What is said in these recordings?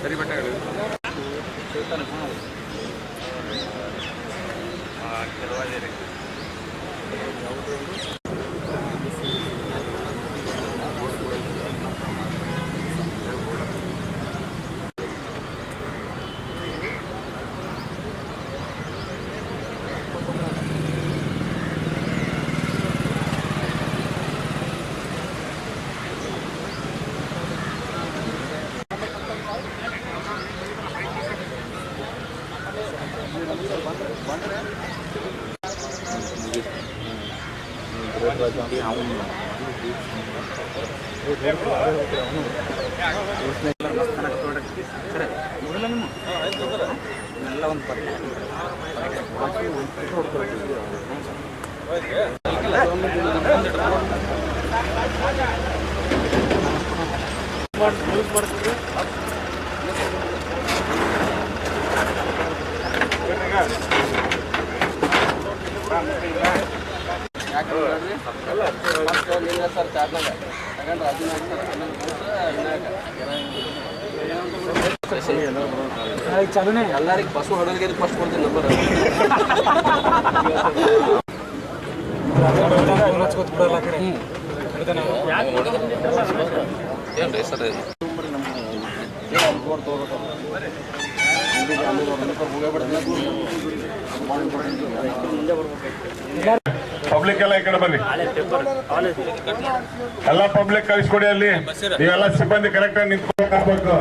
ಸರಿ ಬಟ್ಟೆಗಳು ಎಲ್ಲ ಒಂದು ಬರ್ತಾರೆ ಎಲ್ಲರಿಗೆ ಬಸ್ಸು ಹೊಡೋರಿಗೆ ಫಸ್ಟ್ ಕೊಡ್ತೀನಿ ನಂಬರ್ ಸರ್ ಪಬ್ಲಿಕ್ ಎಲ್ಲ ಈ ಕಡೆ ಬನ್ನಿ. ಎಲ್ಲ ಪಬ್ಲಿಕ್ ಕಳಿಸ್ಕೊಡಿ ಅಲ್ಲಿ. ನೀವೆಲ್ಲ ಸಿಬ್ಬಂದಿ ಕರೆಕ್ಟ್ ಆಗಿ ನಿಂತ್ಕೊಳ್ಬೇಕು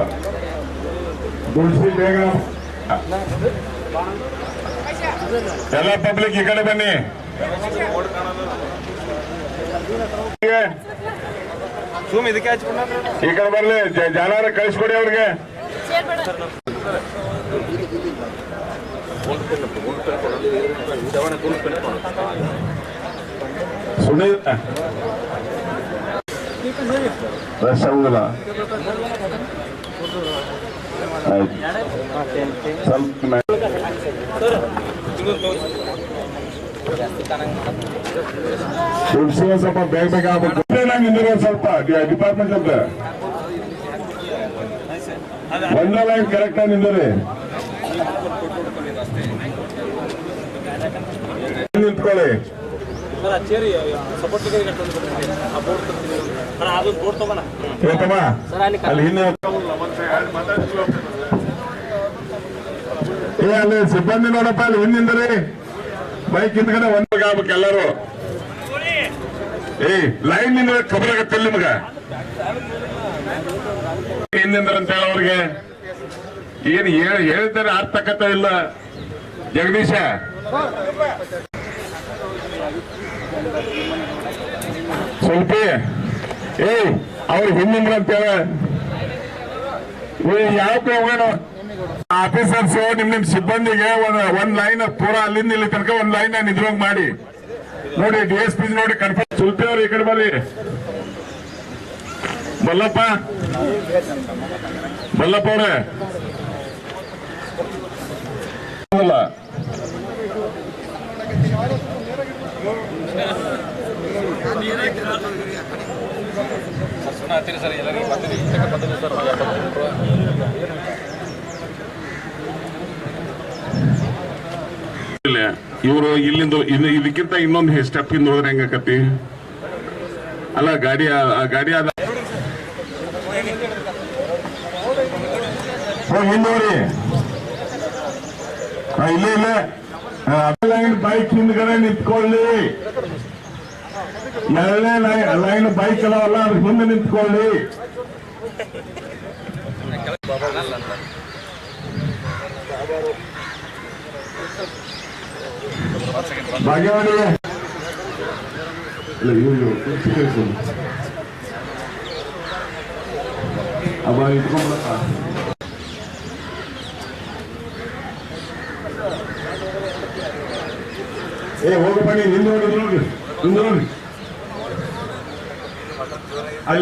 ತುಳಸಿ ಬೇಗ. ಎಲ್ಲ ಪಬ್ಲಿಕ್ ಈ ಕಡೆ ಬನ್ನಿ. ಈ ಕಡೆ ಬರ್ಲಿ. ಜ- ಜನಾರ ಕಳಿಸ್ಕೊಡಿ ಅವ್ರಿಗೆ. ಒಂದು ರಸಗುಲ್ಲ ಆಯ್ತು ಸ್ವಲ್ಪ ಮೇ- ತುಳಸಿ ಒಂದ್ ಸ್ವಲ್ಪ ಬೇಗ ಬೇಗ ಆಗ್ಬೇಕು ಸ್ವಲ್ಪ ಡಿಪಾರ್ಟ್ಮೆಂಟ್ ಅಂತ ಒಂದೇ ಲೈನ್ ಕರೆಕ್ಟ್ ಆಗಿ ನಿಂದ್ರಿ ನಿಂತ್ಕೊಳ್ಳಿ ಏ ಅಲ್ಲಿ ಸಿಬ್ಬಂದಿ ನೋಡಪ್ಪ ಅಲ್ಲಿ ಹಿಂದಿಂದ್ರಿ. ಬೈಕ್ ಹಿಂದ್ಗಡೆ ಒಂದ್ ಆಗ್ಬೇಕು ಎಲ್ಲರೂ. ಏ ಲೈನ್ ನಿಂದ್ರೆ ಖಬರ್ ಆಗತ್ತೆ ನಿಮ್ಗ. ಹಿಂದಿಂದ್ರ ಅಂತ ಹೇಳ ಅವ್ರಿಗೆ ಏನ್ ಹೇಳ್- ಹೇಳ್ತಾರೆ ಅರ್ಥಕತ ಇಲ್ಲ. ಜಗದೀಶ. ಸ್ವಲ್ಪ ಏ ಅವ್ರ ಹಿಂದಿಂದ್ರ ಅಂತೇಳ ಯಾವ ಹೋಗೋಣ ಆಫೀಸರ್ಸ್ ನಿಮ್ ನಿಮ್ ಸಿಬ್ಬಂದಿಗೆ ಒಂದ್ ಒಂದ್ ಲೈನ್ ಪೂರಾ ಅಲ್ಲಿಂದ ಇಲ್ಲಿ ತನಕ ಒಂದ್ ಲೈನ್ ನಿದ್ರೋಗ್ ಮಾಡಿ. ನೋಡಿ ಡಿ ಎಸ್ ಪಿ ನೋಡಿ ಕನ್ಫರ್ಮ್ ಸುಲ್ಪಿ ಅವ್ರು ಈ ಕಡೆ ಬರ್ರಿ. ಮಲ್ಲಪ್ಪ ಮಲ್ಲಪ್ಪ ಅವ್ರೆ ಅಲ್ಲ ಹತ್ತಿರ ಇಲ್ಲ ಇವರು ಇಲ್ಲಿಂದ ಇದಕ್ಕಿಂತ ಇನ್ನೊಂದು ಸ್ಟೆಪ್ ಹಿಂದ ಹೋದ್ರೆ ಹೆಂಗಕತಿ ಅಲ್ಲ, ಗಾಡಿ ಗಾಡಿ ಆದ ಇಲ್ಲೇ ಇಲ್ಲೇ. ಲೈನ್ ಬೈಕ್ ಹಿಂದ್ಗಡೆ ನಿಂತ್ಕೊಳ್ಳಿ. ಎರಡನೇ ಲೈನ್ ಲೈನ್ ಬೈಕ್ ಅದಾವಲ್ಲ ಅದ್ರ ಹಿಂದೆ ನಿಂತ್ಕೊಳ್ಳಿ ಭಾಗ್ಯವಾಡಿ ಇಲ್ಲ ಇವ್ರು ಇವ್ರು ಅವ ಇಟ್ಕೊಂಡ್ಬಿಡತ್ತ ಏ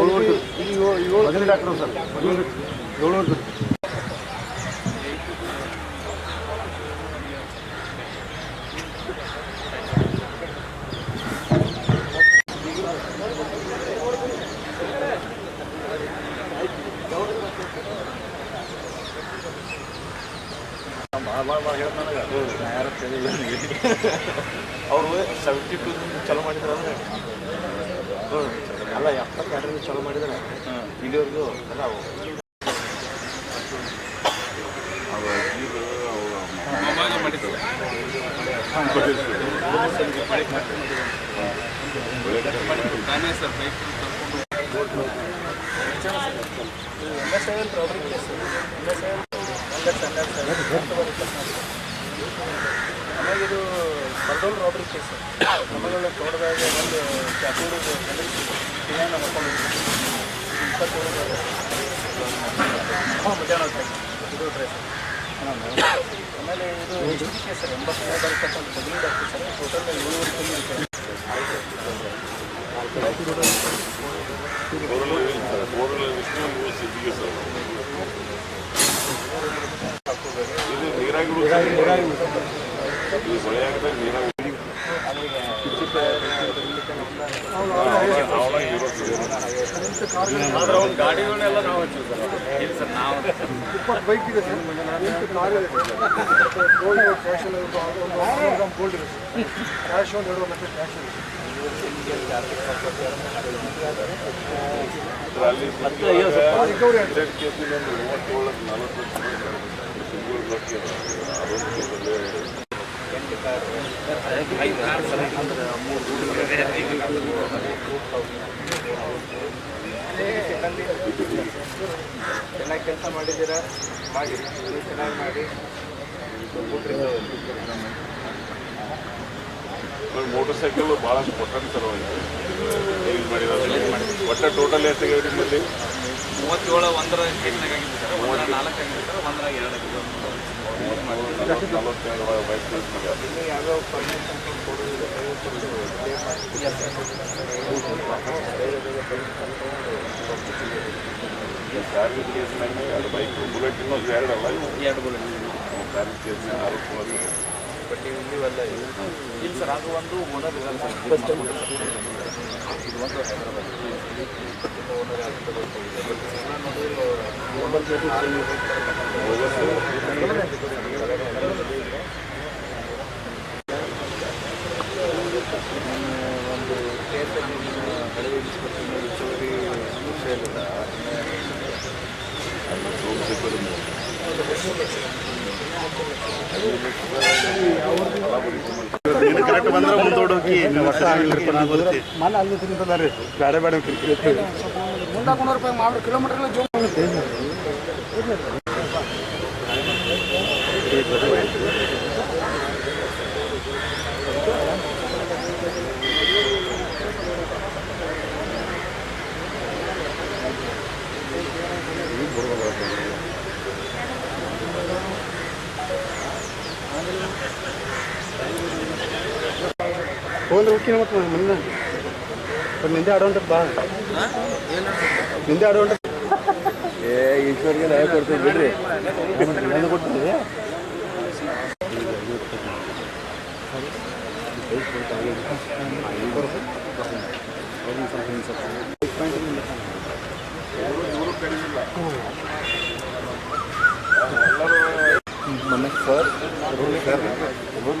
ಹೋಗಿ ಇದು ಡಾಕ್ಟರ್ ಸರ್ ನೋಡಿ ಸೆವೆಂಟಿ ಟೂ ಚಾಲೂ ಮಾಡಿದ್ರು ಅಂದ್ರೆ ಅಲ್ಲ ಎಪ್ಪತ್ತೆರಡರಿಂದ ಚಾಲೂ ಮಾಡಿದ್ರೆ. ಇಲ್ಲಿವರೆಗೂ ಎಲ್ಲ ಆಮೇಲೆ ಇದು ಬರ್ಡೋಲ್ ರಾಬರಿ ಕೇಸ್ ನಮ್ಮಗಳ ತೋಟದಾಗ ಒಂದು ಚಾಕೂರು ಡಿಸೈನ್ ಮಾಡ್ಕೊಂಡಿದ್ವಿ ಇಪ್ಪತ್ತೇಳು ಹಾಂ ಮಧ್ಯಾಹ್ನ ಹೊತ್ತಿಗೆ. ಇದು ಡ್ರೆಸ್ ಆಮೇಲೆ ಇದು ಎಚ್ ಡಿ ಕೇಸ್ ಸರ್ ಎಂಬತ್ಮೂರು ಬರ್ತಕ್ಕಂಥ ಬದಲಿಂದ ಆಗ್ತದೆ ಸರ್. ಟೋಟಲ್ ಏಳುವರೆ ತಿಂಗಳು ಇದೆ ಆದ್ರೆ ಅವ್ನ ಗಾಡಿಗಳನ್ನೆಲ್ಲ ನಾವು ಹಚ್ಚಿವಿ ಸರ್ ಇಲ್ಲ ಸರ್ ನಾವು ಇಪ್ಪತ್ತು ಬೈಕ್ ಇದೆ ಸರ್ ಕಾರ್ ಇದೆ ಇದೆ ಇದೆ ಚೆನ್ನಾಗಿ ಕೆಲಸ ಮಾಡಿದ್ದೀರಾ ಮಾಡಿ ಚೆನ್ನಾಗಿ ಮಾಡಿ ಮೋಟರ್ ಸೈಕಲ್ ಭಾಳಷ್ಟು ಕೊಟ್ಟಂತ ಮಾಡಿರೋದು. ಒಟ್ಟ ಟೋಟಲ್ ಎಷ್ಟು ತೆಗೆದ್ರಿ ನಿಮ್ಮಲ್ಲಿ? ಮೂವತ್ತೇಳು ಒಂದರ ಆಗಿದ್ದು ಸರ್. ಒಂದರ ನಾಲ್ಕು ಆಗಿದೆ ಸರ್. ಒಂದರ ಎರಡು ಆಗಿದ್ದು ನಲವತ್ತೆರಡು ವಯಸ್ಸು ಯಾವ್ಯಾವ ಪರ್ಮಿಷನ್ ಕಾರ್ಯ ಕೇಸ್ನಾಗ ಎರಡು ಬೈಕ್ ಬುಲೆಟ್ ಇನ್ನೊಂದು ಎರಡು ಅಲ್ಲ ಇವು ಎರಡು ಬುಲೆಟ್ ಕಾರ್ಯ ಕೇಸ್ನಾಗ ಆರೋಪ. ಬಟ್ ಇವೆಲ್ಲ ಸರ್ ಅದು ಒಂದು ಓನರ್ ಇರಲ್ಲ ಸರ್ ಇದು ಒಂದು ಹೈದರಾಬಾದ್ ಒಂದು ಹಳೆಯ ಇನ್ಸ್ಪೆಕ್ಟರ್ ಹೆಚ್ಚುವರಿ ವಿಷಯ ಇಲ್ಲ ರೂಮ್ ಸಿಕ್ಕಿದ್ರು. ಮುಂದಾಕೊಂಡು ರೂಪಾಯಿ ಮಾಡಿ ಕಿಲೋಮೀಟರ್ ಜೋ ಹೋದ್ರೆ ಉಕ್ಕಿನ ಮತ್ತೆ ಮುಂದೆ ಬಟ್ ನಿಂದೆ ಆಡೋಂಟ್ರ ಬಾ. ನಿಂದೆ ಆಡೋಂಟ್ರ ಏ ಈಶ್ವರ್ಗೆ ನಯ ಕೊಡ್ತೀನಿ ಬಿಡ್ರಿ. ಕೊಡ್ತೀನಿ. ಮನೆ sir rule sir. Rule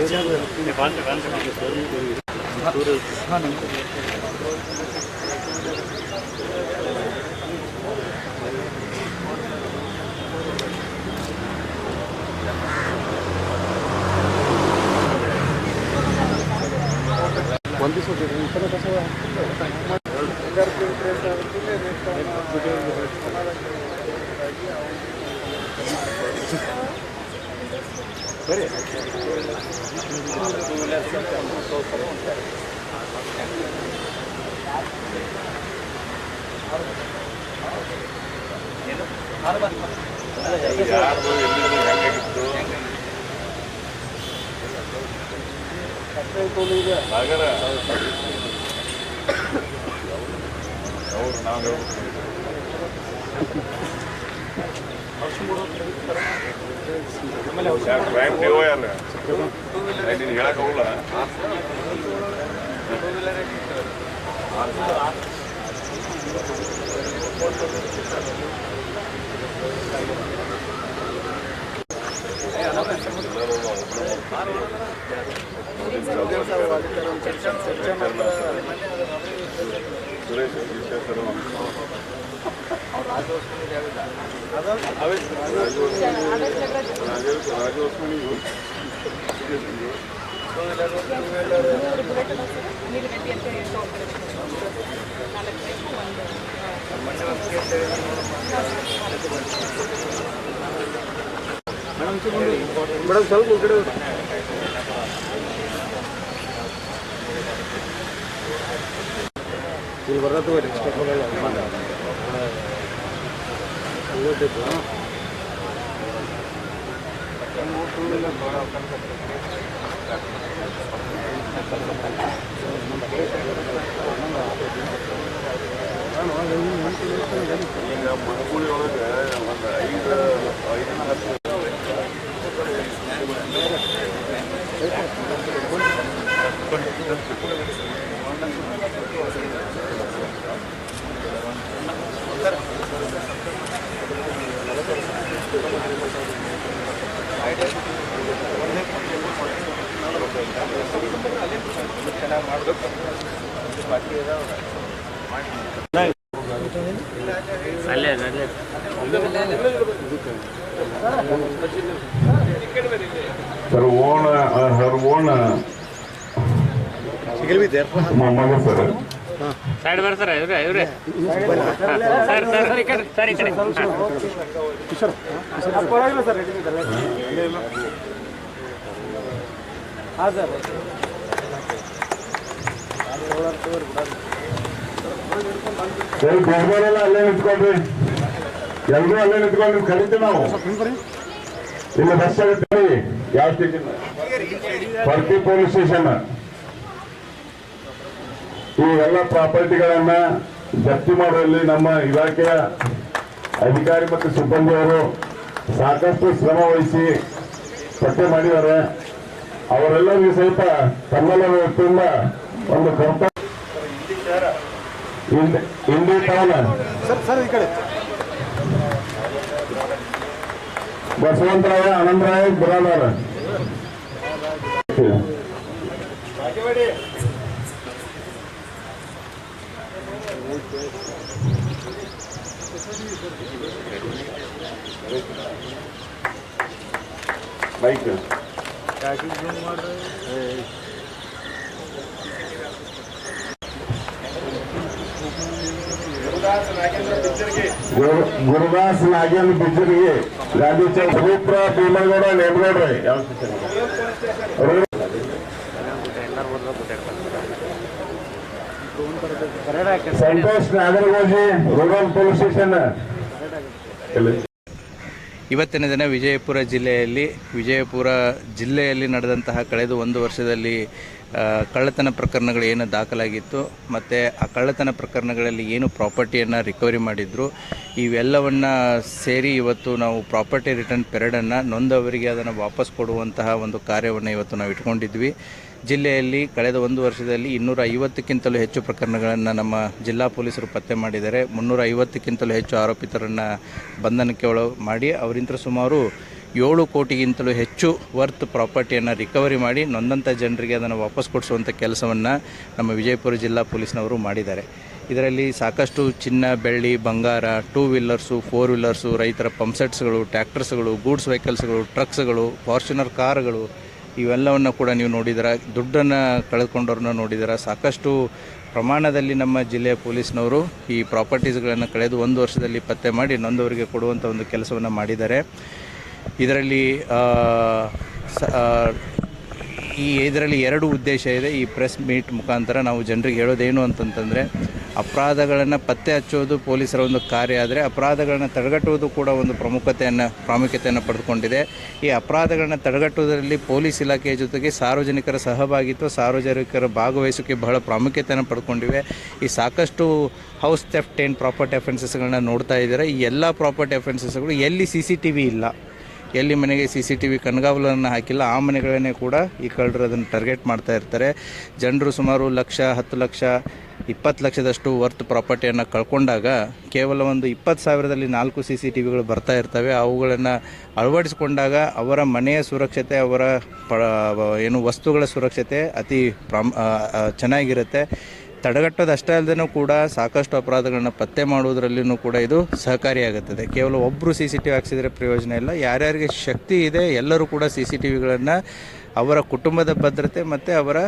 안녕하세요. Thank you. Next ಯಾರ್ದು ಎಲ್ಲಿಂದ ಹೆಂಗಾಗಿತ್ತು ಸಾಗರ ಅವ್ರು ನಾವು ಹೇಳ್ಬೇಕು. ಯಾರ್ crime ನೀವು ಯಾರು? ಏ, ನೀನ್ ಹೇಳಕ್ ಹೋಗಲ್ಲ ಸುರೇಶ್ ವಿಶ್ವೇಶ್ವರ ರಾಜವಸ್ಮಣಿ ಮೇಡಮ್ ಸ್ವಲ್ಪ ಈ ಕಡೆ ಇಲ್ಲಿ ಬರೋದು ನೆಕ್ಸ್ಟ್ ಹೋಗಲ್ಲ ಈಗ ಮನುಕುಳಿ ಒಳಗೆ ಒಂದು ಐದು ಐದು ಹತ್ತು Her own, uh, her own uh, single be there mother, sir. Side ಬರ್ತಾರ, ಇವ್ರೆ ಇವ್ರೆ. ಸರ್ ಸರ್, ಸರಿ ಸರಿ ಹಾಂ ಸರ್ ಸರಿ ಬೇರೆಲ್ಲ ಅಲ್ಲೇ ನಿಂತ್ಕೊಳ್ರಿ ಎಲ್ರೂ ಅಲ್ಲೇ ನಿಂತ್ಕೊಂಡು ನೀವು ಕರಿತೀವಿ ನಾವು. ಇಲ್ಲಿ ಬಸ್ ಯಾವ ಸ್ಟೇಷನ್ ಪರ್ತಿ ಪೊಲೀಸ್ ಸ್ಟೇಷನ್. ಇವೆಲ್ಲ ಪ್ರಾಪರ್ಟಿಗಳನ್ನ ಜಪ್ತಿ ಮಾಡುವಲ್ಲಿ ನಮ್ಮ ಇಲಾಖೆಯ ಅಧಿಕಾರಿ ಮತ್ತು ಸಿಬ್ಬಂದಿಯವರು ಸಾಕಷ್ಟು ಶ್ರಮ ವಹಿಸಿ ಪತ್ತೆ ಮಾಡಿದ್ದಾರೆ. ಅವರೆಲ್ಲರಿಗೂ ಸಹಿತ ತಮ್ಮೆಲ್ಲ ವ್ಯಕ್ತಿಯಿಂದ ಒಂದು ಕಂಪ ಇಂಡಿ- ಟೌನ್ ಈ ಬಸವಂತರಾಯ ಆನಂದರಾಯ ಬುರಾದಾರ ಬೈಕ್ ಗುರು- ಗುರುದಾಸ್ ನಾಗೇಂದ್ರ ಬಿಜ್ಜರಿಗೆ ರಾಜು ಚೌಕ್ ರೂಪ್ರ ಭೀಮಗೌಡ ನೇಮಗೌಡ್ರ ಯಾವ ಸ್ಟೇಷನ್ ಅವರು Santosh Nagaragoji rural police station ಎಲ್ಲಿ? ಇವತ್ತಿನ ದಿನ ವಿಜಯಪುರ ಜಿಲ್ಲೆಯಲ್ಲಿ ವಿಜಯಪುರ ಜಿಲ್ಲೆಯಲ್ಲಿ ನಡೆದಂತಹ ಕಳೆದ ಒಂದು ವರ್ಷದಲ್ಲಿ ಕಳ್ಳತನ ಪ್ರಕರಣಗಳು ಏನು ದಾಖಲಾಗಿತ್ತು, ಮತ್ತು ಆ ಕಳ್ಳತನ ಪ್ರಕರಣಗಳಲ್ಲಿ ಏನು ಪ್ರಾಪರ್ಟಿಯನ್ನು ರಿಕವರಿ ಮಾಡಿದ್ರು, ಇವೆಲ್ಲವನ್ನು ಸೇರಿ ಇವತ್ತು ನಾವು ಪ್ರಾಪರ್ಟಿ ರಿಟರ್ನ್ ಪೆರಡನ್ನು ನೊಂದವರಿಗೆ ಅದನ್ನು ವಾಪಸ್ ಕೊಡುವಂತಹ ಒಂದು ಕಾರ್ಯವನ್ನು ಇವತ್ತು ನಾವು ಇಟ್ಕೊಂಡಿದ್ವಿ. ಜಿಲ್ಲೆಯಲ್ಲಿ ಕಳೆದ ಒಂದು ವರ್ಷದಲ್ಲಿ ಇನ್ನೂರ ಐವತ್ತಕ್ಕಿಂತಲೂ ಹೆಚ್ಚು ಪ್ರಕರಣಗಳನ್ನು ನಮ್ಮ ಜಿಲ್ಲಾ ಪೊಲೀಸರು ಪತ್ತೆ ಮಾಡಿದ್ದಾರೆ. ಮುನ್ನೂರ ಐವತ್ತಕ್ಕಿಂತಲೂ ಹೆಚ್ಚು ಆರೋಪಿತರನ್ನು ಬಂಧನಕ್ಕೆ ಒಳ ಮಾಡಿ ಅವರಿಂದ ಸುಮಾರು ಏಳು ಕೋಟಿಗಿಂತಲೂ ಹೆಚ್ಚು ವರ್ತ್ ಪ್ರಾಪರ್ಟಿಯನ್ನು ರಿಕವರಿ ಮಾಡಿ ನೊಂದಂಥ ಜನರಿಗೆ ಅದನ್ನು ವಾಪಸ್ ಕೊಡಿಸುವಂಥ ಕೆಲಸವನ್ನು ನಮ್ಮ ವಿಜಯಪುರ ಜಿಲ್ಲಾ ಪೊಲೀಸ್ನವರು ಮಾಡಿದ್ದಾರೆ. ಇದರಲ್ಲಿ ಸಾಕಷ್ಟು ಚಿನ್ನ, ಬೆಳ್ಳಿ, ಬಂಗಾರ ಟೂ ವೀಲರ್ಸು ಫೋರ್ ವೀಲರ್ಸು ರೈತರ ಪಂಪ್ಸೆಟ್ಸ್ಗಳು ಟ್ಯಾಕ್ಟರ್ಸ್ಗಳು ಗೂಡ್ಸ್ ವೆಹಿಕಲ್ಸ್ಗಳು ಟ್ರಕ್ಸ್ಗಳು ಫಾರ್ಚುನರ್ ಕಾರುಗಳು ಇವೆಲ್ಲವನ್ನು ಕೂಡ ನೀವು ನೋಡಿದಿರ. ದುಡ್ಡನ್ನು ಕಳೆದುಕೊಂಡವ್ರನ್ನ ನೋಡಿದಿರ. ಸಾಕಷ್ಟು ಪ್ರಮಾಣದಲ್ಲಿ ನಮ್ಮ ಜಿಲ್ಲೆಯ ಪೊಲೀಸ್ನವರು ಈ ಪ್ರಾಪರ್ಟೀಸ್ಗಳನ್ನು ಕಳೆದು ಒಂದು ವರ್ಷದಲ್ಲಿ ಪತ್ತೆ ಮಾಡಿ ನೊಂದವರಿಗೆ ಕೊಡುವಂಥ ಒಂದು ಕೆಲಸವನ್ನು ಮಾಡಿದ್ದಾರೆ. ಇದರಲ್ಲಿ ಈ ಇದರಲ್ಲಿ ಎರಡು ಉದ್ದೇಶ ಇದೆ. ಈ ಪ್ರೆಸ್ ಮೀಟ್ ಮುಖಾಂತರ ನಾವು ಜನರಿಗೆ ಹೇಳೋದೇನು ಅಂತಂತಂದರೆ, ಅಪರಾಧಗಳನ್ನು ಪತ್ತೆ ಹಚ್ಚೋದು ಪೊಲೀಸರ ಒಂದು ಕಾರ್ಯ ಆದರೆ, ಅಪರಾಧಗಳನ್ನು ತಡೆಗಟ್ಟುವುದು ಕೂಡ ಒಂದು ಪ್ರಮುಖತೆಯನ್ನು, ಪ್ರಾಮುಖ್ಯತೆಯನ್ನು ಪಡೆದುಕೊಂಡಿದೆ. ಈ ಅಪರಾಧಗಳನ್ನು ತಡೆಗಟ್ಟುವುದರಲ್ಲಿ ಪೊಲೀಸ್ ಇಲಾಖೆಯ ಜೊತೆಗೆ ಸಾರ್ವಜನಿಕರ ಸಹಭಾಗಿತ್ವ, ಸಾರ್ವಜನಿಕರ ಭಾಗವಹಿಸೋಕೆ ಬಹಳ ಪ್ರಾಮುಖ್ಯತೆಯನ್ನು ಪಡ್ಕೊಂಡಿವೆ. ಈ ಸಾಕಷ್ಟು ಹೌಸ್ ಥೆಫ್ಟ್ ಏನು ಪ್ರಾಪರ್ಟಿ ಅಫೆನ್ಸಸ್ಗಳನ್ನ ನೋಡ್ತಾ ಇದ್ದಾರೆ. ಈ ಎಲ್ಲ ಪ್ರಾಪರ್ಟಿ ಅಫೆನ್ಸಸ್ಗಳು ಎಲ್ಲಿ ಸಿ ಸಿ ಟಿ ವಿ ಇಲ್ಲ. ಎಲ್ಲಿ ಮನೆಗೆ ಸಿ ಸಿ ಟಿ ವಿ ಕಣ್ಗಾವಲನ್ನು ಹಾಕಿಲ್ಲ, ಆ ಮನೆಗಳನ್ನೇ ಕೂಡ ಈ ಕಳ್ಳರು ಅದನ್ನು ಟಾರ್ಗೆಟ್ ಮಾಡ್ತಾ ಇರ್ತಾರೆ. ಜನರು ಸುಮಾರು ಲಕ್ಷ, ಹತ್ತು ಲಕ್ಷ, ಇಪ್ಪತ್ತು ಲಕ್ಷದಷ್ಟು ವರ್ತ್ ಪ್ರಾಪರ್ಟಿಯನ್ನು ಕಳ್ಕೊಂಡಾಗ ಕೇವಲ ಒಂದು ಇಪ್ಪತ್ತು ಸಾವಿರದಲ್ಲಿ ನಾಲ್ಕು ಸಿ ಸಿ ಟಿ ವಿಗಳು ಬರ್ತಾ ಇರ್ತವೆ. ಅವುಗಳನ್ನು ಅಳವಡಿಸಿಕೊಂಡಾಗ ಅವರ ಮನೆಯ ಸುರಕ್ಷತೆ, ಅವರ ಏನು ವಸ್ತುಗಳ ಸುರಕ್ಷತೆ ಅತಿ ಪ್ರಾಮ್ ಚೆನ್ನಾಗಿರುತ್ತೆ. ತಡೆಗಟ್ಟೋದು ಅಷ್ಟೇ ಅಲ್ಲದೆ ಕೂಡ ಸಾಕಷ್ಟು ಅಪರಾಧಗಳನ್ನ ಪತ್ತೆ ಮಾಡುವುದರಲ್ಲಿಯೂ ಕೂಡ ಇದು ಸಹಕಾರಿಯಾಗುತ್ತದೆ. ಕೇವಲ ಒಬ್ಬರು ಸಿ ಸಿ ಟಿ ವಿ ಹಾಕ್ಸಿದ್ರೆ ಪ್ರಯೋಜನ ಇಲ್ಲ. ಯಾರ್ಯಾರಿಗೆ ಶಕ್ತಿ ಇದೆ ಎಲ್ಲರೂ ಕೂಡ ಸಿ ಸಿ ಟಿ ವಿಗಳನ್ನು ಅವರ ಕುಟುಂಬದ ಭದ್ರತೆ ಮತ್ತು ಅವರ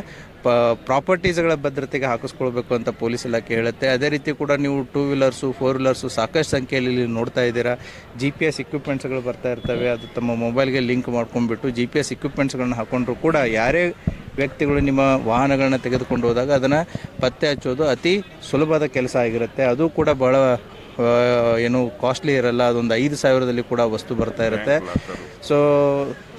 ಪ ಪ್ರಾಪರ್ಟೀಸ್ಗಳ ಭದ್ರತೆಗೆ ಹಾಕಿಸ್ಕೊಳ್ಬೇಕು ಅಂತ ಪೊಲೀಸ್ ಇಲಾಖೆ ಹೇಳುತ್ತೆ. ಅದೇ ರೀತಿ ಕೂಡ ನೀವು ಟೂ ವೀಲರ್ಸು ಫೋರ್ ವೀಲರ್ಸು ಸಾಕಷ್ಟು ಸಂಖ್ಯೆಯಲ್ಲಿ ಇಲ್ಲಿ ನೋಡ್ತಾ ಇದ್ದೀರಾ. ಜಿ ಪಿ ಎಸ್ ಇಕ್ವಿಪ್ಮೆಂಟ್ಸ್ಗಳು ಬರ್ತಾ ಇರ್ತವೆ. ಅದು ತಮ್ಮ ಮೊಬೈಲ್ಗೆ ಲಿಂಕ್ ಮಾಡ್ಕೊಂಡ್ಬಿಟ್ಟು ಜಿ ಪಿ ಎಸ್ ಇಕ್ವಿಪ್ಮೆಂಟ್ಸ್ಗಳನ್ನ ಹಾಕೊಂಡ್ರು ಕೂಡ ಯಾರೇ ವ್ಯಕ್ತಿಗಳು ನಿಮ್ಮ ವಾಹನಗಳನ್ನ ತೆಗೆದುಕೊಂಡು ಹೋದಾಗ ಅದನ್ನು ಪತ್ತೆ ಹಚ್ಚೋದು ಅತಿ ಸುಲಭದ ಕೆಲಸ ಆಗಿರುತ್ತೆ. ಅದು ಕೂಡ ಆ, ಏನು ಕಾಸ್ಟ್ಲಿ ಇರಲ್ಲ ಅದೊಂದು ಐದು ಸಾವಿರದಲ್ಲಿ ಕೂಡ ವಸ್ತು ಬರ್ತಾ ಇರುತ್ತೆ. ಸೊ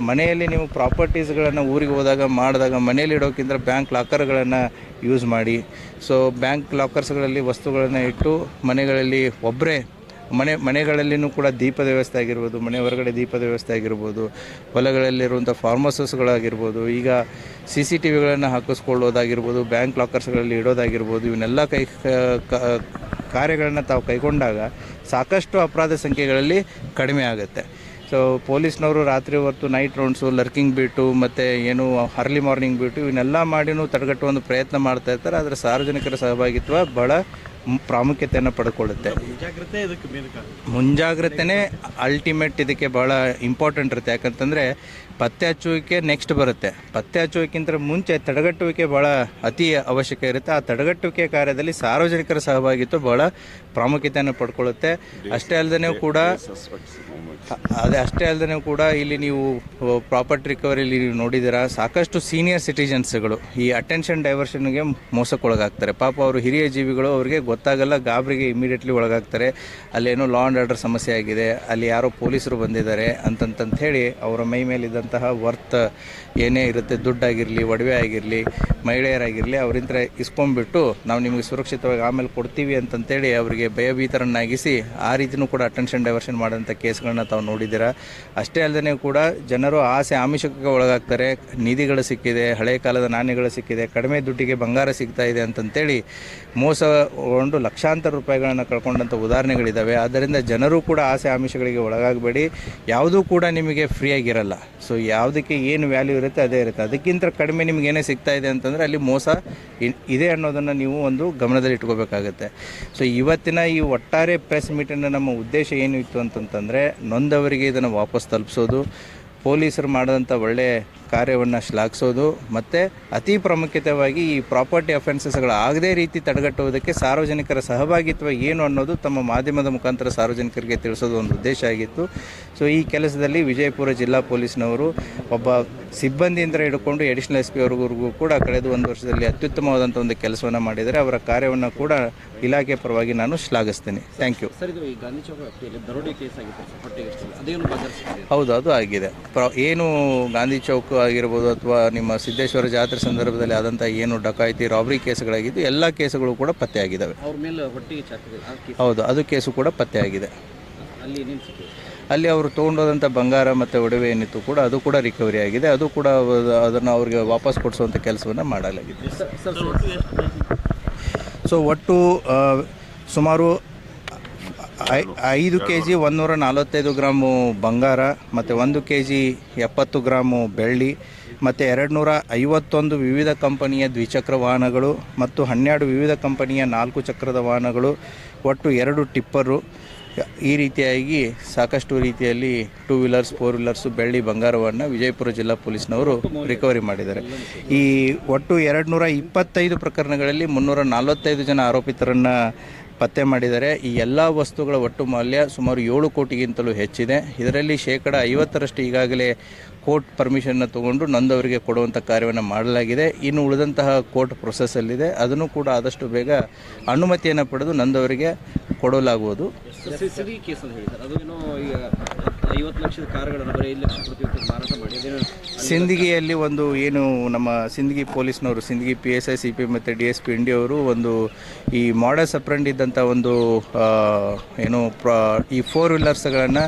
ಮನೆಯಲ್ಲಿ ನೀವು ಪ್ರಾಪರ್ಟೀಸ್ಗಳನ್ನು ಊರಿಗೆ ಹೋದಾಗ ಮಾಡಿದಾಗ ಮನೆಯಲ್ಲಿ ಇಡೋಕ್ಕಿಂತ ಬ್ಯಾಂಕ್ ಲಾಕರ್ಗಳನ್ನು ಯೂಸ್ ಮಾಡಿ. ಸೊ ಬ್ಯಾಂಕ್ ಲಾಕರ್ಸ್ಗಳಲ್ಲಿ ವಸ್ತುಗಳನ್ನು ಇಟ್ಟು ಮನೆಗಳಲ್ಲಿ ಒಬ್ಬರೇ ಮನೆ ಮನೆಗಳಲ್ಲಿನೂ ಕೂಡ ದೀಪದ ವ್ಯವಸ್ಥೆ ಆಗಿರ್ಬೋದು ಮನೆ ಹೊರಗಡೆ ದೀಪದ ವ್ಯವಸ್ಥೆ ಆಗಿರ್ಬೋದು ಹೊಲಗಳಲ್ಲಿರುವಂಥ ಫಾರ್ಮಸಸ್ಗಳಾಗಿರ್ಬೋದು ಈಗ ಸಿ ಸಿ ಟಿ ವಿಗಳನ್ನು ಹಾಕಿಸ್ಕೊಳ್ಳೋದಾಗಿರ್ಬೋದು ಬ್ಯಾಂಕ್ ಲಾಕರ್ಸ್ಗಳಲ್ಲಿ ಇಡೋದಾಗಿರ್ಬೋದು ಇವನ್ನೆಲ್ಲ ಕ- ಕಾರ್ಯಗಳನ್ನು ತಾವು ಕೈಗೊಂಡಾಗ ಸಾಕಷ್ಟು ಅಪರಾಧ ಸಂಖ್ಯೆಗಳಲ್ಲಿ ಕಡಿಮೆ ಆಗುತ್ತೆ. ಸೊ ಪೊಲೀಸ್ನವರು ರಾತ್ರಿ ಹೊತ್ತು ನೈಟ್ ರೌಂಡ್ಸು ಲರ್ಕಿಂಗ್ ಬೀಟು ಮತ್ತು ಏನು ಅರ್ಲಿ ಮಾರ್ನಿಂಗ್ ಬೀಟು ಇವನ್ನೆಲ್ಲ ಮಾಡಿನೂ ತಡೆಗಟ್ಟುವ ಒಂದು ಪ್ರಯತ್ನ ಮಾಡ್ತಾ ಇರ್ತಾರೆ. ಆದರೆ ಸಾರ್ವಜನಿಕರ ಸಹಭಾಗಿತ್ವ ಭಾಳ ಪ್ರಾಮುಖ್ಯತೆಯನ್ನು ಪಡ್ಕೊಳ್ಳುತ್ತೆ. ಮುಂಜಾಗ್ರತೆನೇ ಅಲ್ಟಿಮೇಟ್ ಇದಕ್ಕೆ ಭಾಳ ಇಂಪಾರ್ಟೆಂಟ್ ಇರುತ್ತೆ. ಯಾಕಂತಂದರೆ ಪತ್ತೆ ಹಚ್ಚುವಿಕೆ ನೆಕ್ಸ್ಟ್ ಬರುತ್ತೆ. ಪತ್ತೆ ಹಚ್ಚುವಿಕ್ಕಿಂತ ಮುಂಚೆ ತಡೆಗಟ್ಟುವಿಕೆ ಭಾಳ ಅತಿ ಅವಶ್ಯಕ ಇರುತ್ತೆ. ಆ ತಡೆಗಟ್ಟುವಿಕೆ ಕಾರ್ಯದಲ್ಲಿ ಸಾರ್ವಜನಿಕರ ಸಹಭಾಗಿತ್ವ ಭಾಳ ಪ್ರಾಮುಖ್ಯತೆಯನ್ನು ಪಡ್ಕೊಳ್ಳುತ್ತೆ. ಅಷ್ಟೇ ಅಲ್ಲದೆ ಕೂಡ ಅದೇ ಅಷ್ಟೇ ಅಲ್ಲದೆ ಕೂಡ ಇಲ್ಲಿ ನೀವು ಪ್ರಾಪರ್ಟಿ ರಿಕವರಿಲಿ ನೀವು ನೋಡಿದ್ದೀರಾ ಸಾಕಷ್ಟು ಸೀನಿಯರ್ ಸಿಟಿಜನ್ಸ್ಗಳು ಈ ಅಟೆನ್ಷನ್ ಡೈವರ್ಷನ್ಗೆ ಮೋಸಕ್ಕೊಳಗಾಗ್ತಾರೆ. ಪಾಪ ಅವರು ಹಿರಿಯ ಜೀವಿಗಳು ಅವರಿಗೆ ಗೊತ್ತಾಗಲ್ಲ, ಗಾಬರಿಗೆ ಇಮಿಡಿಯೇಟ್ಲಿ ಒಳಗಾಗ್ತಾರೆ. ಅಲ್ಲೇನೋ ಲಾ ಆ್ಯಂಡ್ ಆರ್ಡರ್ ಸಮಸ್ಯೆ ಆಗಿದೆ, ಅಲ್ಲಿ ಯಾರೋ ಪೊಲೀಸರು ಬಂದಿದ್ದಾರೆ ಅಂತಂತಂತ ಹೇಳಿ ಅವರ ಮೈ ಮೇಲಿದ್ದಂತಹ ವರ್ತ್ ಏನೇ ಇರುತ್ತೆ, ದುಡ್ಡಾಗಿರಲಿ, ಒಡವೆ ಆಗಿರಲಿ, ಮಹಿಳೆಯರಾಗಿರಲಿ ಅವರಿಂದ ಇಸ್ಕೊಂಡ್ಬಿಟ್ಟು ನಾವು ನಿಮಗೆ ಸುರಕ್ಷಿತವಾಗಿ ಆಮೇಲೆ ಕೊಡ್ತೀವಿ ಅಂತಂತೇಳಿ ಅವರಿಗೆ ಭಯಭೀತರನ್ನಾಗಿಸಿ ಆ ರೀತಿಯೂ ಕೂಡ ಅಟೆನ್ಷನ್ ಡೈವರ್ಷನ್ ಮಾಡೋಂಥ ಕೇಸ್ಗಳನ್ನ ತಾವು ನೋಡಿದ್ದೀರಾ. ಅಷ್ಟೇ ಅಲ್ಲದೆ ಕೂಡ ಜನರು ಆಸೆ ಆಮಿಷಕ್ಕೆ ಒಳಗಾಗ್ತಾರೆ, ನಿಧಿಗಳು ಸಿಕ್ಕಿದೆ, ಹಳೆ ಕಾಲದ ನಾಣ್ಯಗಳು ಸಿಕ್ಕಿದೆ, ಕಡಿಮೆ ದುಡ್ಡಿಗೆ ಬಂಗಾರ ಸಿಗ್ತಾ ಇದೆ ಅಂತಂತೇಳಿ ಮೋಸಗೊಂಡು ಲಕ್ಷಾಂತರ ರೂಪಾಯಿಗಳನ್ನು ಕಳ್ಕೊಂಡಂಥ ಉದಾಹರಣೆಗಳಿದ್ದಾವೆ ಆದ್ದರಿಂದ ಜನರು ಕೂಡ ಆಸೆ ಆಮಿಷಗಳಿಗೆ ಒಳಗಾಗಬೇಡಿ. ಯಾವುದೂ ಕೂಡ ನಿಮಗೆ ಫ್ರೀಯಾಗಿರಲ್ಲ. ಸೊ ಯಾವುದಕ್ಕೆ ಏನು ವ್ಯಾಲ್ಯೂ ಇರುತ್ತೆ ಅದೇ ಇರುತ್ತೆ. ಅದಕ್ಕಿಂತ ಕಡಿಮೆ ನಿಮ್ಗೆ ಏನೇ ಸಿಗ್ತಾ ಇದೆ ಅಂತಂದರೆ ಅಲ್ಲಿ ಮೋಸ ಇದೆ ಅನ್ನೋದನ್ನು ನೀವು ಒಂದು ಗಮನದಲ್ಲಿ ಇಟ್ಕೋಬೇಕಾಗುತ್ತೆ. ಸೊ ಇವತ್ತಿನ ಈ ಒಟ್ಟಾರೆ ಪ್ರೆಸ್ ಮೀಟಿನ ನಮ್ಮ ಉದ್ದೇಶ ಏನು ಇತ್ತು ಅಂತಂತಂದರೆ, ನೊಂದವರಿಗೆ ಇದನ್ನು ವಾಪಸ್ ತಲುಪಿಸೋದು. ಪೊಲೀಸರು ಮಾಡಿದಂಥ ಒಳ್ಳೆಯ ಕಾರ್ಯವನ್ನು ಶ್ಲಾಘಿಸೋದು ಮತ್ತು ಅತಿ ಪ್ರಾಮುಖ್ಯತೆಯಾಗಿ ಈ ಪ್ರಾಪರ್ಟಿ ಅಫೆನ್ಸಸ್ಗಳು ಆಗದೇ ರೀತಿ ತಡೆಗಟ್ಟುವುದಕ್ಕೆ ಸಾರ್ವಜನಿಕರ ಸಹಭಾಗಿತ್ವ ಏನು ಅನ್ನೋದು ತಮ್ಮ ಮಾಧ್ಯಮದ ಮುಖಾಂತರ ಸಾರ್ವಜನಿಕರಿಗೆ ತಿಳಿಸೋದು ಒಂದು ಉದ್ದೇಶ ಆಗಿತ್ತು. ಸೊ ಈ ಕೆಲಸದಲ್ಲಿ ವಿಜಯಪುರ ಜಿಲ್ಲಾ ಪೊಲೀಸ್ನವರು ಒಬ್ಬ ಸಿಬ್ಬಂದಿಯಿಂದ ಹಿಡ್ಕೊಂಡು ಎಡಿಷನಲ್ ಎಸ್ ಪಿ ಅವ್ರಿಗೂ ಕೂಡ ಕಳೆದ ಒಂದು ವರ್ಷದಲ್ಲಿ ಅತ್ಯುತ್ತಮವಾದಂಥ ಒಂದು ಕೆಲಸವನ್ನು ಮಾಡಿದರೆ ಅವರ ಕಾರ್ಯವನ್ನು ಕೂಡ ಇಲಾಖೆ ಪರವಾಗಿ ನಾನು ಶ್ಲಾಘಿಸ್ತೇನೆ. ಥ್ಯಾಂಕ್ ಯು ಸರ್ ಇದು ಈ ಗಾಂಧಿ ಚೌಕ ವ್ಯಾಪ್ತಿಯಲ್ಲಿ ದರೋಡೆ ಕೇಸ್ ಆಗಿತ್ತು ಸರ್ ಹೊಟ್ಟೆಗೆ ಅದೇನು ಬದಲಿಸಿದೆ ಹೌದು ಅದು ಆಗಿದೆ. ಪ್ರ ಏನು ಗಾಂಧಿ ಚೌಕ್ ಆಗಿರ್ಬೋದು ಅಥವಾ ನಿಮ್ಮ ಸಿದ್ದೇಶ್ವರ ಜಾತ್ರೆ ಸಂದರ್ಭದಲ್ಲಿ ಆದಂಥ ಏನು ಡಕಾಯಿತಿ ರಾಬರಿ ಕೇಸ್ಗಳಾಗಿದ್ದು ಎಲ್ಲ ಕೇಸುಗಳು ಕೂಡ ಪತ್ತೆಯಾಗಿದ್ದಾವೆ. ಅವ್ರ ಮೇಲೆ ಹೊಟ್ಟೆಗೆ ಚಾಕಿದೆ ಹೌದು ಅದು ಕೇಸು ಕೂಡ ಪತ್ತೆಯಾಗಿದೆ. ಅಲ್ಲಿ ಅಲ್ಲಿ ಅವರು ತೊಗೊಂಡೋದಂಥ ಬಂಗಾರ ಮತ್ತು ಒಡವೆ ಏನಿತ್ತು ಕೂಡ ಅದು ಕೂಡ ರಿಕವರಿ ಆಗಿದೆ. ಅದು ಕೂಡ ಅದನ್ನು ಅವ್ರಿಗೆ ವಾಪಸ್ ಕೊಡಿಸುವಂಥ ಕೆಲಸವನ್ನು ಮಾಡಲಾಗಿದೆ. ಸೊ ಒಟ್ಟು ಸುಮಾರು ಐದು ಕೆ ಜಿ ಒಂದೂರ ನಲವತ್ತೈದು ಗ್ರಾಮು ಬಂಗಾರ ಮತ್ತು ಒಂದು ಕೆ ಜಿ ಎಪ್ಪತ್ತು ಗ್ರಾಮು ಬೆಳ್ಳಿ ಮತ್ತು ಎರಡು ನೂರ ಐವತ್ತೊಂದು ವಿವಿಧ ಕಂಪನಿಯ ದ್ವಿಚಕ್ರ ವಾಹನಗಳು ಮತ್ತು ಹನ್ನೆರಡು ವಿವಿಧ ಕಂಪನಿಯ ನಾಲ್ಕು ಚಕ್ರದ ವಾಹನಗಳು ಒಟ್ಟು ಎರಡು ಟಿಪ್ಪರು. ಈ ರೀತಿಯಾಗಿ ಸಾಕಷ್ಟು ರೀತಿಯಲ್ಲಿ ಟೂ ವೀಲರ್ಸ್ ಫೋರ್ ವೀಲರ್ಸು ಬೆಳ್ಳಿ ಬಂಗಾರವನ್ನು ವಿಜಯಪುರ ಜಿಲ್ಲಾ ಪೊಲೀಸ್ನವರು ರಿಕವರಿ ಮಾಡಿದ್ದಾರೆ. ಈ ಒಟ್ಟು ಎರಡು ನೂರ ಇಪ್ಪತ್ತೈದು ಪ್ರಕರಣಗಳಲ್ಲಿ ಮುನ್ನೂರ ನಲವತ್ತೈದು ಜನ ಆರೋಪಿತರನ್ನು ಪತ್ತೆ ಮಾಡಿದ್ದಾರೆ ಈ ಎಲ್ಲ ವಸ್ತುಗಳ ಒಟ್ಟು ಮೌಲ್ಯ ಸುಮಾರು ಏಳು ಕೋಟಿಗಿಂತಲೂ ಹೆಚ್ಚಿದೆ. ಇದರಲ್ಲಿ ಶೇಕಡ ಐವತ್ತರಷ್ಟು ಈಗಾಗಲೇ ಕೋರ್ಟ್ ಪರ್ಮಿಷನ್ನ ತಗೊಂಡು ನಂದವರಿಗೆ ಕೊಡುವಂಥ ಕಾರ್ಯವನ್ನು ಮಾಡಲಾಗಿದೆ. ಇನ್ನು ಉಳಿದಂತಹ ಕೋರ್ಟ್ ಪ್ರೊಸೆಸ್ಸಲ್ಲಿದೆ ಅದನ್ನು ಕೂಡ ಆದಷ್ಟು ಬೇಗ ಅನುಮತಿಯನ್ನು ಪಡೆದು ನಂದವರಿಗೆ ಕೊಡಲಾಗುವುದು. ಐವತ್ತು ಲಕ್ಷದ ಸಿಂದಗಿಯಲ್ಲಿ ಒಂದು ಏನು ನಮ್ಮ ಸಿಂದಗಿ ಪೊಲೀಸ್ನವರು, Sindagi P S I C P ಮತ್ತು ಡಿ ಎಸ್ ಪಿ ಇಂಡಿಯವರು ಒಂದು ಈ ಮಾಡಸ್ ಸಪ್ರೆಂಡ್ ಇದ್ದಂಥ ಒಂದು ಏನು ಪ್ರ, ಈ ಫೋರ್ ವೀಲರ್ಸ್ಗಳನ್ನು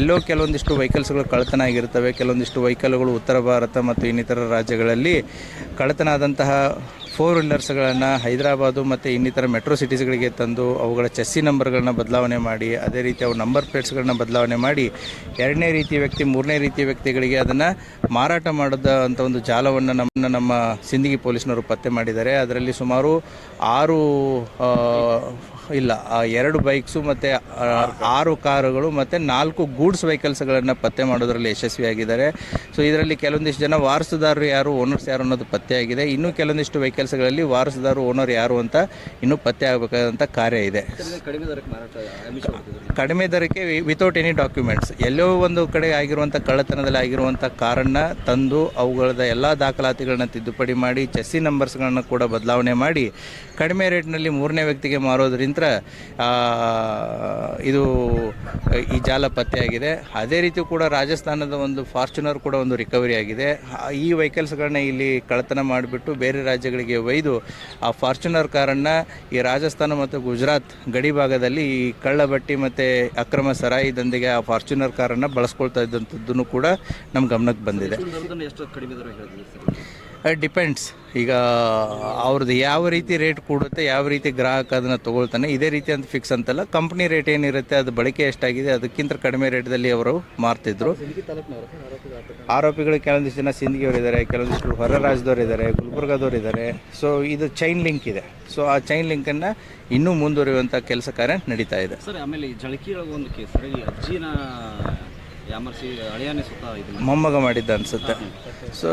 ಎಲ್ಲೋ ಕೆಲವೊಂದಿಷ್ಟು ವೆಹಿಕಲ್ಸ್ಗಳು ಕಳ್ಳತನ ಆಗಿರ್ತವೆ, ಕೆಲವೊಂದಿಷ್ಟು ವೆಹಿಕಲ್ಗಳು ಉತ್ತರ ಭಾರತ ಮತ್ತು ಇನ್ನಿತರ ರಾಜ್ಯಗಳಲ್ಲಿ ಕಳ್ಳತನ ಆದಂತಹ ಫೋರ್ ವೀಲರ್ಸ್ಗಳನ್ನು ಹೈದರಾಬಾದು ಮತ್ತು ಇನ್ನಿತರ ಮೆಟ್ರೋ ಸಿಟೀಸ್ಗಳಿಗೆ ತಂದು ಅವುಗಳ ಚೆಸ್ಸಿ ನಂಬರ್ಗಳನ್ನ ಬದಲಾವಣೆ ಮಾಡಿ, ಅದೇ ರೀತಿ ಅವು ನಂಬರ್ ಪ್ಲೇಟ್ಸ್ಗಳನ್ನ ಬದಲಾವಣೆ ಮಾಡಿ, ಎರಡನೇ ರೀತಿಯ ವ್ಯಕ್ತಿ, ಮೂರನೇ ರೀತಿಯ ವ್ಯಕ್ತಿಗಳಿಗೆ ಅದನ್ನು ಮಾರಾಟ ಮಾಡಿದ ಅಂತ ಒಂದು ಜಾಲವನ್ನು ನಮ್ಮನ್ನು ನಮ್ಮ ಸಿಂದಗಿ ಪೊಲೀಸ್ನವರು ಪತ್ತೆ ಮಾಡಿದ್ದಾರೆ. ಅದರಲ್ಲಿ ಸುಮಾರು ಆರು ಇಲ್ಲ ಆ ಎರಡು ಬೈಕ್ಸು ಮತ್ತು ಆರು ಕಾರುಗಳು ಮತ್ತು ನಾಲ್ಕು ಗೂಡ್ಸ್ ವೆಹಿಕಲ್ಸ್ಗಳನ್ನು ಪತ್ತೆ ಮಾಡೋದರಲ್ಲಿ ಯಶಸ್ವಿಯಾಗಿದ್ದಾರೆ. ಸೊ ಇದರಲ್ಲಿ ಕೆಲವೊಂದಿಷ್ಟು ಜನ ವಾರಸುದಾರರು ಯಾರು ಓನರ್ಸ್ ಯಾರು ಅನ್ನೋದು ಪತ್ತೆಯಾಗಿದೆ ಇನ್ನೂ ಕೆಲವೊಂದಿಷ್ಟು ವೆಹಿಕಲ್ಸ್ಗಳಲ್ಲಿ ವಾರಸುದಾರರು ಓನರ್ ಯಾರು ಅಂತ ಇನ್ನೂ ಪತ್ತೆ ಆಗಬೇಕಾದಂಥ ಕಾರ್ಯ ಇದೆ. ಕಡಿಮೆ ದರಕ್ಕೆ ವಿತೌಟ್ ಎನಿ ಡಾಕ್ಯುಮೆಂಟ್ಸ್ ಎಲ್ಲೋ ಒಂದು ಕಡೆ ಆಗಿರುವಂಥ ಕಳ್ಳತನದಲ್ಲಿ ಆಗಿರುವಂಥ ಕಾರನ್ನು ತಂದು ಅವುಗಳದ ಎಲ್ಲ ದಾಖಲಾತಿಗಳನ್ನ ತಿದ್ದುಪಡಿ ಮಾಡಿ ಚೆಸ್ಸಿ ನಂಬರ್ಸ್ಗಳನ್ನು ಕೂಡ ಬದಲಾವಣೆ ಮಾಡಿ ಕಡಿಮೆ ರೇಟ್ನಲ್ಲಿ ಮೂರನೇ ವ್ಯಕ್ತಿಗೆ ಮಾರೋದ್ರಿಂದ ಆ, ಇದು ಈ ಜಾಲ ಪತ್ತೆಯಾಗಿದೆ. ಅದೇ ರೀತಿ ಕೂಡ ರಾಜಸ್ಥಾನದ ಒಂದು ಫಾರ್ಚುನರ್ ಕೂಡ ಒಂದು ರಿಕವರಿ ಆಗಿದೆ. ಈ ವೆಹಿಕಲ್ಸ್ಗಳನ್ನ ಇಲ್ಲಿ ಕಳ್ಳತನ ಮಾಡಿಬಿಟ್ಟು ಬೇರೆ ರಾಜ್ಯಗಳಿಗೆ ಒಯ್ದು ಆ ಫಾರ್ಚುನರ್ ಕಾರನ್ನು ಈ ರಾಜಸ್ಥಾನ ಮತ್ತು ಗುಜರಾತ್ ಗಡಿ ಭಾಗದಲ್ಲಿ ಈ ಕಳ್ಳಬಟ್ಟಿ ಮತ್ತು ಅಕ್ರಮ ಸರಾಯಿ ದಂಧೆಗೆ ಆ ಫಾರ್ಚುನರ್ ಕಾರನ್ನು ಬಳಸ್ಕೊಳ್ತಾ ಇದ್ದಂಥದ್ದನ್ನು ಕೂಡ ನಮ್ಮ ಗಮನಕ್ಕೆ ಬಂದಿದೆ. ಡಿಪೆಂಡ್ಸ್ ಈಗ ಅವ್ರದ್ದು ಯಾವ ರೀತಿ ರೇಟ್ ಕೊಡುತ್ತೆ ಯಾವ ರೀತಿ ಗ್ರಾಹಕ ಅದನ್ನು ತೊಗೊಳ್ತಾನೆ ಇದೇ ರೀತಿ ಅಂತ ಫಿಕ್ಸ್ ಅಂತಲ್ಲ ಕಂಪ್ನಿ ರೇಟ್ ಏನಿರುತ್ತೆ ಅದು ಬಳಕೆ ಎಷ್ಟಾಗಿದೆ ಅದಕ್ಕಿಂತ ಕಡಿಮೆ ರೇಟ್ದಲ್ಲಿ ಅವರು ಮಾರ್ತಿದ್ರು. ಆರೋಪಿಗಳು ಕೆಲವೊಂದಿಷ್ಟು ಜನ ಸಿಂಧಿಗೆಯವರು ಇದ್ದಾರೆ ಕೆಲವೊಂದಿಷ್ಟು ಹೊರ ರಾಜ್ಯದವ್ರು ಇದ್ದಾರೆ ಗುಲ್ಬರ್ಗಾದವರು ಇದ್ದಾರೆ ಸೊ ಇದು ಚೈನ್ ಲಿಂಕ್ ಇದೆ. ಸೊ ಆ ಚೈನ್ ಲಿಂಕನ್ನು ಇನ್ನೂ ಮುಂದುವರಿಯುವಂಥ ಕೆಲಸ ಕಾರ್ಯ ನಡೀತಾ ಇದೆ. ಸರ್ ಆಮೇಲೆ ಒಂದು ಕೇಸ್ ಅಜ್ಜಿನ ಮೊಮ್ಮಗ ಮಾಡಿದ್ದ ಅನಿಸುತ್ತೆ. ಸೊ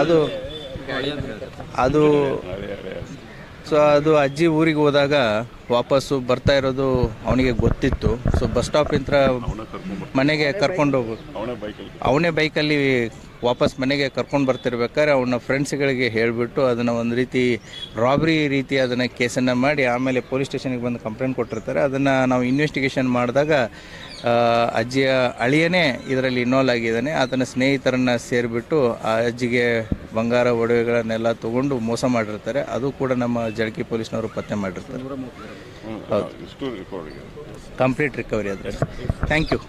ಅದು ಅದು ಸೊ ಅದು ಅಜ್ಜಿ ಊರಿಗೆ ಹೋದಾಗ ವಾಪಸ್ಸು ಬರ್ತಾ ಇರೋದು ಅವನಿಗೆ ಗೊತ್ತಿತ್ತು. ಸೊ ಬಸ್ ಸ್ಟಾಪಿಂದ ಮನೆಗೆ ಕರ್ಕೊಂಡು ಹೋಗ್ಬೇಕು ಅವನೇ ಬೈಕಲ್ಲಿ ವಾಪಸ್ ಮನೆಗೆ ಕರ್ಕೊಂಡು ಬರ್ತಿರ್ಬೇಕಾದ್ರೆ ಅವನ ಫ್ರೆಂಡ್ಸ್ಗಳಿಗೆ ಹೇಳಿಬಿಟ್ಟು ಅದನ್ನು ಒಂದು ರೀತಿ ರಾಬ್ರಿ ರೀತಿ ಅದನ್ನು ಕೇಸನ್ನು ಮಾಡಿ ಆಮೇಲೆ ಪೊಲೀಸ್ ಸ್ಟೇಷನ್ಗೆ ಬಂದು ಕಂಪ್ಲೇಂಟ್ ಕೊಟ್ಟಿರ್ತಾರೆ. ಅದನ್ನು ನಾವು ಇನ್ವೆಸ್ಟಿಗೇಷನ್ ಮಾಡಿದಾಗ ಅಜ್ಜಿಯ ಅಳಿಯನೇ ಇದರಲ್ಲಿ ಇನ್ವಾಲ್ವ್ ಆಗಿದ್ದಾನೆ. ಆತನ ಸ್ನೇಹಿತರನ್ನು ಸೇರಿಬಿಟ್ಟು ಆ ಅಜ್ಜಿಗೆ ಬಂಗಾರ ಒಡವೆಗಳನ್ನೆಲ್ಲ ತಗೊಂಡು ಮೋಸ ಮಾಡಿರ್ತಾರೆ. ಅದು ಕೂಡ ನಮ್ಮ ಜಡಕಿ ಪೊಲೀಸ್ನವರು ಪತ್ತೆ ಮಾಡಿರ್ತಾರೆ. ಇಷ್ಟು ರೆಕಾರ್ಡ್ ಕಂಪ್ಲೀಟ್ ರಿಕವರಿ ಅದರಲ್ಲಿ ಥ್ಯಾಂಕ್ ಯು